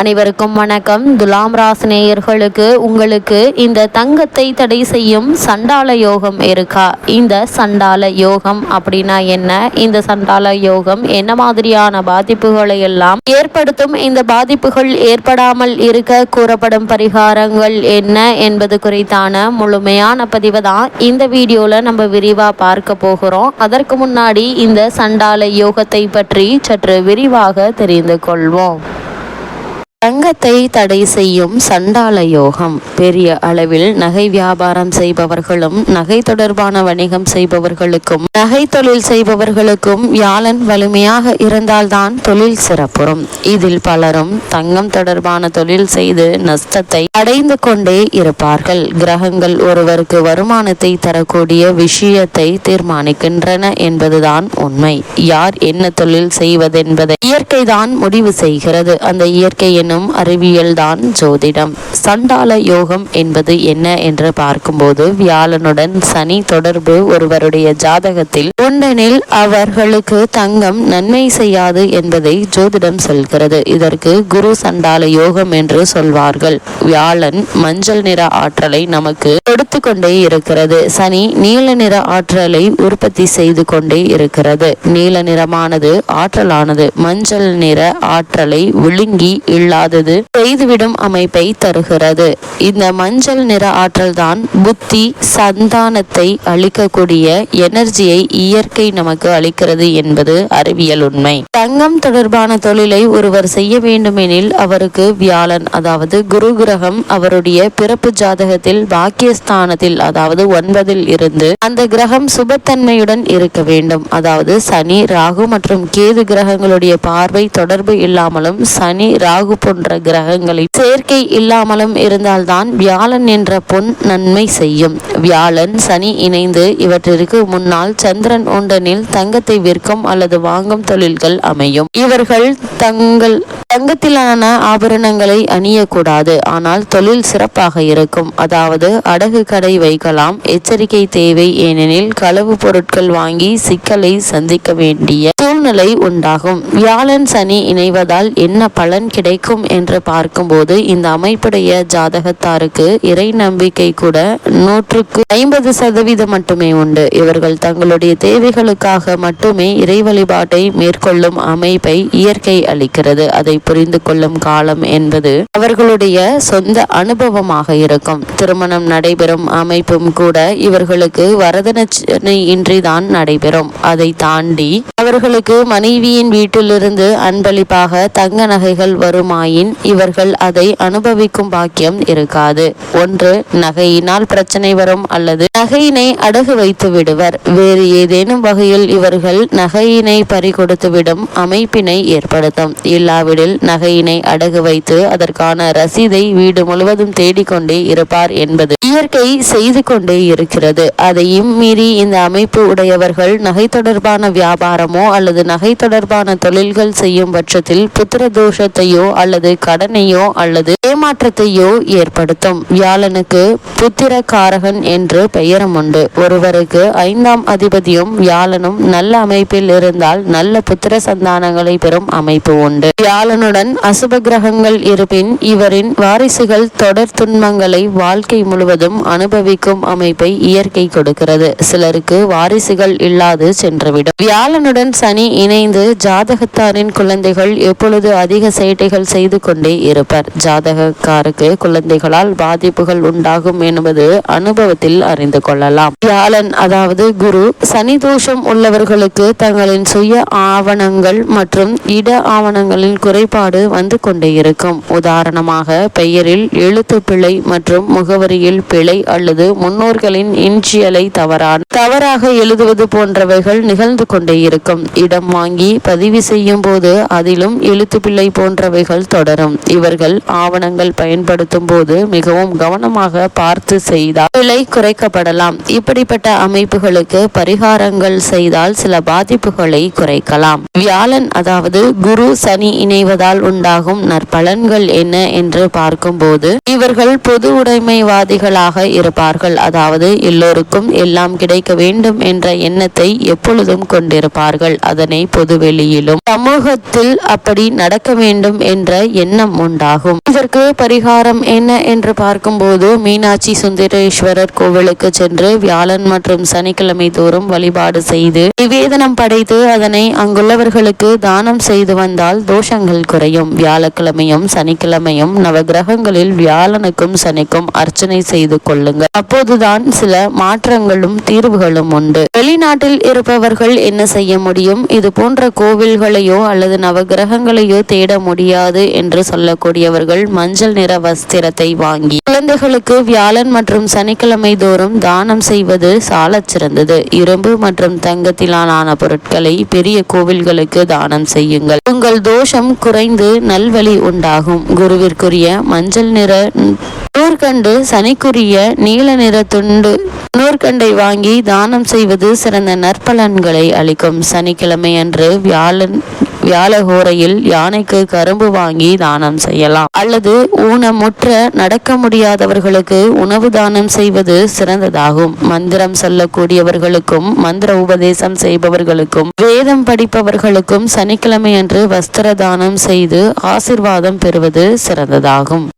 அனைவருக்கும் வணக்கம். துலாம் ராசினேயர்களுக்கு உங்களுக்கு இந்த தங்கத்தை தடை செய்யும் சண்டால யோகம் இருக்கா? இந்த சண்டால யோகம் அப்படின்னா என்ன? இந்த சண்டால யோகம் என்ன மாதிரியான பாதிப்புகளை எல்லாம் ஏற்படுத்தும்? இந்த பாதிப்புகள் ஏற்படாமல் இருக்க கூறப்படும் பரிகாரங்கள் என்ன என்பது குறித்தான முழுமையான பதிவு தான் இந்த வீடியோல நம்ம விரிவா பார்க்க போகிறோம். அதற்கு முன்னாடி இந்த சண்டால யோகத்தை பற்றி சற்று விரிவாக தெரிந்து கொள்வோம். தங்கத்தை தடை செய்யும் சண்டால யோகம் பெரிய அளவில் நகை வியாபாரம் செய்பவர்களும் நகை தொடர்பான வணிகம் செய்பவர்களுக்கும் நகை தொழில் செய்பவர்களுக்கும் வியாழன் வலிமையாக இருந்தால்தான் தொழில் சிறப்புறும். இதில் பலரும் தங்கம் தொடர்பான தொழில் செய்து நஷ்டத்தை அடைந்து கொண்டே இருப்பார்கள். கிரகங்கள் ஒருவருக்கு வருமானத்தை தரக்கூடிய விஷயத்தை தீர்மானிக்கின்றன என்பதுதான் உண்மை. யார் என்ன தொழில் செய்வதென்பதை இயற்கைதான் முடிவு செய்கிறது. அந்த இயற்கை எனும் அறிவியல்தான் ஜோதிடம். சண்டால யோகம் என்பது என்ன என்று பார்க்கும்போது வியாழனுடன் சனி தொடர்பு ஒருவருடைய ஜாதகத்தில் கொண்டனில் அவர்களுக்கு தங்கம் நன்மை செய்யாது என்பதை ஜோதிடம் சொல்கிறது. இதற்கு குரு சண்டால யோகம் என்று சொல்வார்கள். வியாழன் மஞ்சள் நிற ஆற்றலை நமக்கு கொடுத்து கொண்டே இருக்கிறது. சனி நீல நிற ஆற்றலை உற்பத்தி செய்து கொண்டே இருக்கிறது. நீல நிறமானது ஆற்றலானது. மஞ்சள் நிற ஆற்றலை விழுங்கி இல்லாதது செய்துவிடும் அமைப்பை தருகிறது. இந்த மஞ்சள் நிற ஆற்றல் தான் புத்தி சந்தானத்தை அளிக்கக்கூடிய எனர்ஜியை இயற்கை நமக்கு அளிக்கிறது என்பது அறிவியல் உண்மை. தங்கம் தொடர்பான தொழிலை ஒருவர் செய்ய வேண்டுமெனில் அவருக்கு வியாழன் அதாவது குரு கிரகம் அவருடைய பிறப்பு ஜாதகத்தில் பாக்கியஸ்தானத்தில் அதாவது ஒன்பதில் இருந்து அந்த கிரகம் சுபத்தன்மையுடன் இருக்க வேண்டும். அதாவது சனி ராகு மற்றும் கேது கிரகங்களுடைய பார்வை தொடர்பு இல்லாமலும் சனி ராகு போன்ற கிரகங்களின் சேர்க்கை இல்லாமலும் இருந்தால்தான் வியாழன் என்ற பொன் நன்மை செய்யும். வியாழன் சனி இணைந்து இவற்றிற்கு முன்னால் சந்திரன் உண்டனில் தங்கத்தை விற்கும் அல்லது வாங்கும் தொழில்கள் அமையும். இவர்கள் தங்கள் தங்கத்திலான ஆபரணங்களை அணியக்கூடாது. ஆனால் தொழில் சிறப்பாக இருக்கும். அதாவது அடகு கடை வைக்கலாம். எச்சரிக்கை தேவை ஏனெனில் களவு பொருட்கள் வாங்கி சிக்கலை சந்திக்க வேண்டிய சூழ்நிலை உண்டாகும். வியாழன் சனி இணைவதால் என்ன பலன் கிடைக்கும் என்று பார்க்கும்போது இந்த அமைப்புடைய ஜாதகத்தாருக்கு இறை நம்பிக்கை கூட நூற்றுக்கு ஐம்பது சதவீதம் மட்டுமே உண்டு. இவர்கள் தங்களுடைய தேவைகளுக்காக மட்டுமே இறை வழிபாட்டை மேற்கொள்ளும் அமைப்பை இயற்கை அளிக்கிறது. அதை புரிந்து கொள்ளும் காலம் என்பது அவர்களுடைய சொந்த அனுபவமாக இருக்கும். திருமணம் நடைபெறும் அமைப்பும் கூட இவர்களுக்கு வரதட்சணை இன்றிதான் நடைபெறும். அதை தாண்டி அவர்களுக்கு மனைவியின் வீட்டிலிருந்து அன்பளிப்பாக தங்க நகைகள் வருமாயின் இவர்கள் அதை அனுபவிக்கும் பாக்கியம் இருக்காது. ஒன்று நகையினால் பிரச்சனை வரும் அல்லது நகையினை அடகு வைத்து விடுவர். வேறு ஏதேனும் வகையில் இவர்கள் நகையினை பறிகொடுத்துவிடும் அமைப்பினை ஏற்படுத்தும். இல்லாவிடில் நகையினை அடகு வைத்து அதற்கான ரசீதை வீடு முழுவதும் தேடிக்கொண்டே இருப்பார் என்பது. இயற்கை செய்து கொண்டே இருக்கிறது. அதையும் மீறி இந்த அமைப்பு உடையவர்கள் நகை தொடர்பான வியாபாரமோ அல்லது நகை தொடர்பான தொழில்கள் செய்யும் பட்சத்தில் புத்திர தோஷத்தையோ அல்லது கடனையோ அல்லது ஏமாற்றத்தையோ ஏற்படுத்தும். வியாழனுக்கு புத்திர காரகன் என்று பெயரும் உண்டு. ஒருவருக்கு ஐந்தாம் அதிபதியும் வியாழனும் நல்ல அமைப்பில் இருந்தால் நல்ல புத்திர சந்தானங்களை பெறும் அமைப்பு உண்டு. வியாழனுடன் அசுப கிரகங்கள் இருப்பின் இவரின் வாரிசுகள் தொடர் துன்பங்களை வாழ்க்கை முழுவதும் அனுபவிக்கும் அமைப்பை இயற்கை கொடுக்கிறது. சிலருக்கு வாரிசுகள் இல்லாது சென்றுவிடும். வியாழனுடன் சனி இணைந்து ஜாதகத்தாரின் குழந்தைகள் எப்பொழுது அதிக சேட்டைகள் செய்து கொண்டே இருப்பர். ஜாதகக்காருக்கு குழந்தைகளால் பாதிப்புகள் உண்டாகும் என்பது அனுபவத்தில் அறிந்து கொள்ளலாம். வியாழன் அதாவது குரு சனி தோஷம் உள்ளவர்களுக்கு தங்களின் சுய ஆவணங்கள் மற்றும் இட ஆவணங்களின் குறைபாடு வந்து கொண்டே இருக்கும். உதாரணமாக பெயரில் எழுத்து பிழை மற்றும் முகவரியில் பிழை அல்லது முன்னோர்களின் இன்றியலை தவறான தவறாக எழுதுவது போன்றவைகள் நிகழ்ந்து கொண்டே இருக்கும். இடம் வாங்கி பதிவு செய்யும் போது அதிலும் எழுத்து போன்றவைகள் தொடரும். இவர்கள் ஆவணங்கள் பயன்படுத்தும் போது மிகவும் கவனமாக பார்த்து செய்தால் பிழை குறைக்கப்படலாம். இப்படிப்பட்ட அமைப்புகளுக்கு பரிகாரங்கள் செய்தால் சில பாதிப்புகளை குறைக்கலாம். வியாழன் அதாவது குரு சனி இணைவதால் உண்டாகும் நற்பலன்கள் என்ன என்று பார்க்கும்போது இவர்கள் பொது உடைமைவாதிகளாக மக்களாக இருப்பார்கள். அதாவது எல்லோருக்கும் எல்லாம் கிடைக்க வேண்டும் என்ற எண்ணத்தை எப்பொழுதும் கொண்டிருப்பார்கள். அதனை பொதுவெளியிலும் சமூகத்தில் அப்படி நடக்க வேண்டும் என்ற எண்ணம் உண்டாகும். இதற்கு பரிகாரம் என்ன என்று பார்க்கும்போது மீனாட்சி சுந்தரேஸ்வரர் கோவிலுக்கு சென்று வியாழன் மற்றும் சனிக்கிழமை தோறும் வழிபாடு செய்து நிவேதனம் படைத்து அதனை அங்குள்ளவர்களுக்கு தானம் செய்து வந்தால் தோஷங்கள் குறையும். வியாழக்கிழமையும் சனிக்கிழமையும் நவகிரகங்களில் வியாழனுக்கும் சனிக்கும் அர்ச்சனை செய்து கொள்ளுங்கள். அப்போதுதான் சில மாற்றங்களும் தீர்வுகளும் உண்டு. வெளிநாட்டில் இருப்பவர்கள் என்ன செய்ய முடியும்? இது போன்ற கோவில்களையோ அல்லது நவகிரகங்களையோ தேட முடியாது என்று சொல்லக்கூடியவர்கள் மஞ்சள் நிற வஸ்திரத்தை வாங்கி குழந்தைகளுக்கு வியாழன் மற்றும் சனிக்கிழமை தோறும் தானம் செய்வது சாலச் சிறந்தது இரும்பு மற்றும் தங்கத்தில் தங்கத்திலான பொருட்களை பெரிய கோவில்களுக்கு தானம் செய்யுங்கள். உங்கள் தோஷம் குறைந்து நல்வழி உண்டாகும். குருவிற்குரிய மஞ்சள் நிற நூற்கண்டு சனிக்குரிய நீல நிற துண்டு நூற்கண்டை வாங்கி தானம் செய்வது சிறந்த நற்பலன்களை அளிக்கும். சனிக்கிழமை அன்று வியாழன் வியாழகோரையில் யானைக்கு கரும்பு வாங்கி தானம் செய்யலாம். அல்லது ஊனமுற்ற நடக்க முடியாதவர்களுக்கு உணவு தானம் செய்வது சிறந்ததாகும். மந்திரம் சொல்லக்கூடியவர்களுக்கும் மந்திர உபதேசம் செய்பவர்களுக்கும் வேதம் படிப்பவர்களுக்கும் சனிக்கிழமை அன்று வஸ்திர தானம் செய்து ஆசிர்வாதம் பெறுவது சிறந்ததாகும்.